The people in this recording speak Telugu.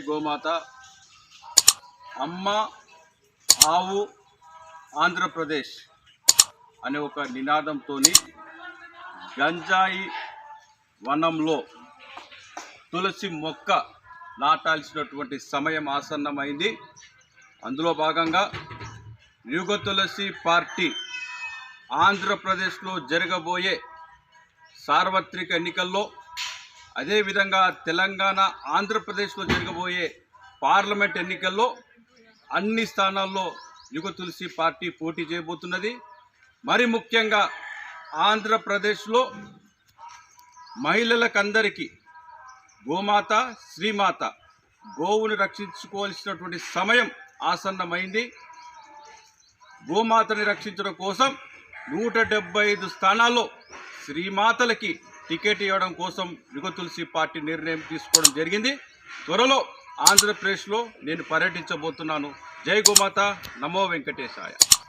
గోమాత. అమ్మ ఆవు ఆంధ్రప్రదేశ్ అనే ఒక నినాదంతో గంజాయి వనంలో తులసి మొక్క నాటాల్సినటువంటి సమయం ఆసన్నమైంది. అందులో భాగంగా యుగ తులసి పార్టీ ఆంధ్రప్రదేశ్లో జరగబోయే సార్వత్రిక ఎన్నికల్లో అదేవిధంగా తెలంగాణ ఆంధ్రప్రదేశ్లో జరగబోయే పార్లమెంట్ ఎన్నికల్లో అన్ని స్థానాల్లో యుగ తులసి పార్టీ పోటీ చేయబోతున్నది. మరి ముఖ్యంగా ఆంధ్రప్రదేశ్లో మహిళలకందరికీ గోమాత శ్రీమాత గోవును రక్షించుకోవాల్సినటువంటి సమయం ఆసన్నమైంది. గోమాతని రక్షించడం కోసం నూట డెబ్బై ఐదు స్థానాల్లో శ్రీమాతలకి టికెట్ ఇవ్వడం కోసం యుగతులసి పార్టీ నిర్ణయం తీసుకోవడం జరిగింది. త్వరలో ఆంధ్రప్రదేశ్లో నేను పర్యటించబోతున్నాను. జై గోమాత. నమో వెంకటేశాయ.